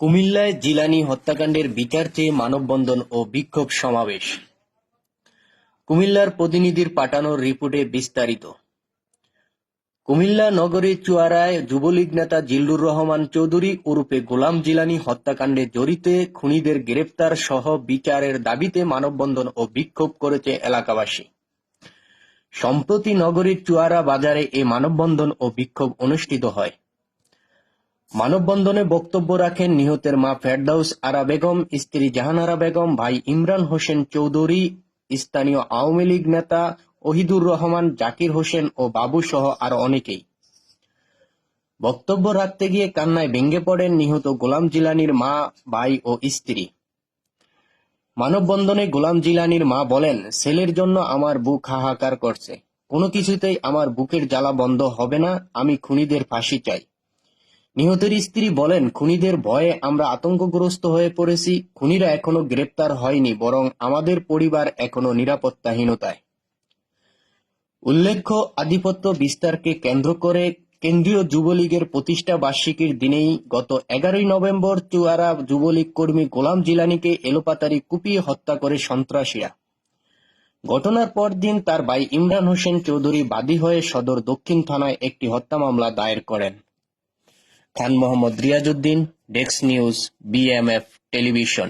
কুমিল্লায় জিলানি হত্যাকাণ্ডের বিচার চেয়ে মানববন্ধন ও বিক্ষোভ সমাবেশ। কুমিল্লার প্রতিনিধির পাঠানো রিপোর্টে বিস্তারিত। কুমিল্লা নগরীর চুয়ারায় যুবলীগ নেতা জিল্লুর রহমান চৌধুরী ওরফে গোলাম জিলানি হত্যাকাণ্ডে জড়িত খুনিদের গ্রেপ্তার সহ বিচারের দাবিতে মানববন্ধন ও বিক্ষোভ করেছে এলাকাবাসী। সম্প্রতি নগরীর চুয়াড়া বাজারে এ মানববন্ধন ও বিক্ষোভ অনুষ্ঠিত হয়। মানববন্ধনে বক্তব্য রাখেন নিহতের মা ফেরদাউস আরা বেগম, স্ত্রী জাহানারা বেগম, ভাই ইমরান হোসেন চৌধুরী, স্থানীয় আওয়ামী লীগ নেতা ওহিদুর রহমান, জাকির হোসেন ও বাবু সহ আরও অনেকেই। বক্তব্য রাখতে গিয়ে কান্নায় ভেঙে পড়েন নিহত গোলাম জিলানির মা, ভাই ও স্ত্রী। মানববন্ধনে গোলাম জিলানির মা বলেন, ছেলের জন্য আমার বুক হাহাকার করছে। কোনো কিছুতেই আমার বুকের জ্বালা বন্ধ হবে না। আমি খুনিদের ফাঁসি চাই। নিহতের স্ত্রী বলেন, খুনিদের ভয়ে আমরা আতঙ্কগ্রস্ত হয়ে পড়েছি। খুনিরা এখনও গ্রেপ্তার হয়নি, বরং আমাদের পরিবার এখনও নিরাপত্তাহীনতায়। উল্লেখ্য, আধিপত্য বিস্তারকে কেন্দ্র করে কেন্দ্রীয় যুবলীগের প্রতিষ্ঠা বার্ষিকীর দিনেই গত এগারোই নভেম্বর চুয়ারা যুবলীগ কর্মী গোলাম জিলানিকে এলোপাতারি কুপিয়ে হত্যা করে সন্ত্রাসীরা। ঘটনার পরদিন তার ভাই ইমরান হোসেন চৌধুরী বাদী হয়ে সদর দক্ষিণ থানায় একটি হত্যা মামলা দায়ের করেন। Khan Mohammad Riazuddin desk news BMF television.